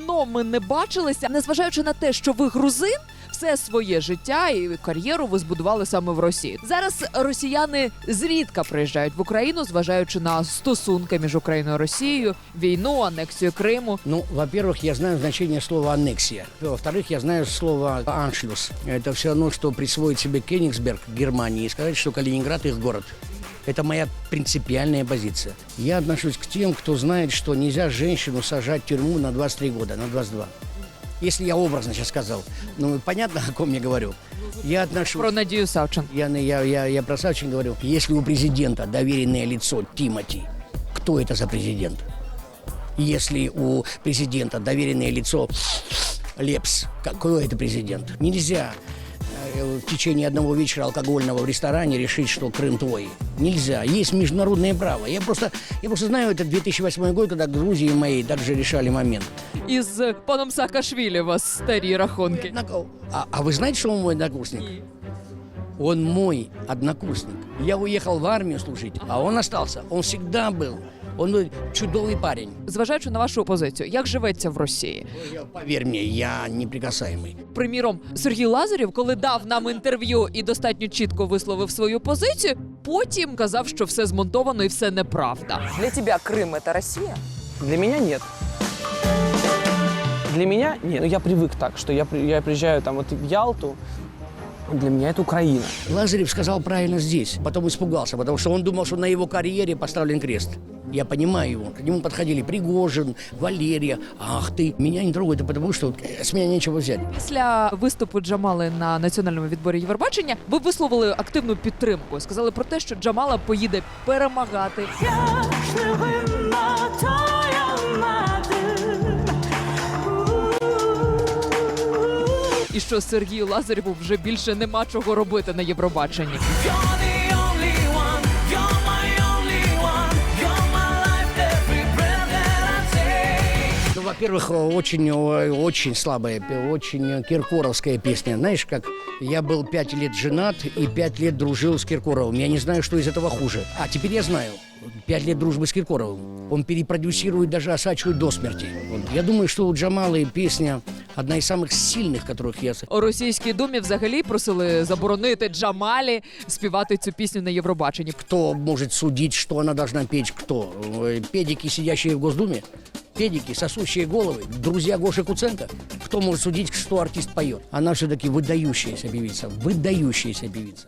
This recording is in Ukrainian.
давно ми не бачилися, незважаючи на те, що ви грузин. Все своє життя і кар'єру ви збудували саме в Росії. Зараз росіяни зрідка приїжджають в Україну, зважаючи на стосунки між Україною і Росією, війну, анексію Криму. Ну, во-первых, я знаю значение слова аннексия. Во-вторых, я знаю слово аншлюс. Это все равно, что присвоить себе Кенигсберг Германии и сказать, что Калининград их город. Это моя принципиальная позиция. Я отношусь к тем, кто знает, что нельзя женщину сажать в тюрьму на 23 года, на 22. Если я образно сейчас сказал. Ну, понятно, о ком я говорю. Я отношусь... Про Надію Савченко. Я, я, я, я про Савчин говорю. Если у президента доверенное лицо Тимати, кто это за президент? Если у президента доверенное лицо Лепс, какой это президент? Нельзя в течение одного вечера алкогольного в ресторане решить, что Крым твой. Нельзя. Есть международное право. Я просто, я просто знаю, это 2008 год, когда Грузии моей также решали момент. Із паном Саакашвілі у вас старі рахунки. Однако- А, а вы знаете, что он мой однокурсник? Он мой однокурсник. Я уехал в армию служить, а он остался. Он всегда был. Он ну, чудовый парень. Зважаючи на вашу позицію, як живеться в Росії? Я- Поверь мне, я неприкасаемый. Приміром, Сергій Лазарєв, коли дав нам інтерв'ю і достатньо чітко висловив свою позицію, потім казав, що все змонтовано і все неправда. Для тебя Крым это Россия? Для меня нет. Для меня нет. Ну, я привык так, что я, при- я приезжаю там вот в Ялту, для меня это Украина. Лазарев сказал правильно здесь, потом испугался, потому что он думал, что на его карьере поставлен крест. Я понимаю его. К нему подходили Пригожин, Валерия. Ах ты, меня не трогай, это потому что э, с меня нечего взять. Після виступу Джамали на національному відборі Євробачення ви висловили активну підтримку. Сказали про те, що Джамала поїде перемагати. І що Сергію Лазарєву вже більше нема чого робити на Євробаченні. во-первых, очень, э, очень слабая, пе- очень киркоровская песня. Знаешь, как я был пять лет женат и пять лет дружил с Киркоровым. Я не знаю, что из этого хуже. А теперь я знаю. Пять лет дружбы с Киркоровым. Он перепродюсирует даже Осачу до смерти. Вот. Я думаю, что у Джамалы песня одна из самых сильных, которых я... с- У російській думі взагалі просили заборонити Джамалі співати цю пісню на Євробаченні. Кто может судить, что она должна петь? Кто? Э, Педики, сидящие в Госдуме? Педики, сосущие головы? Друзья Гоши Куценко? Кто может судить, что артист поет? Она все-таки выдающаяся певица. Выдающаяся певица.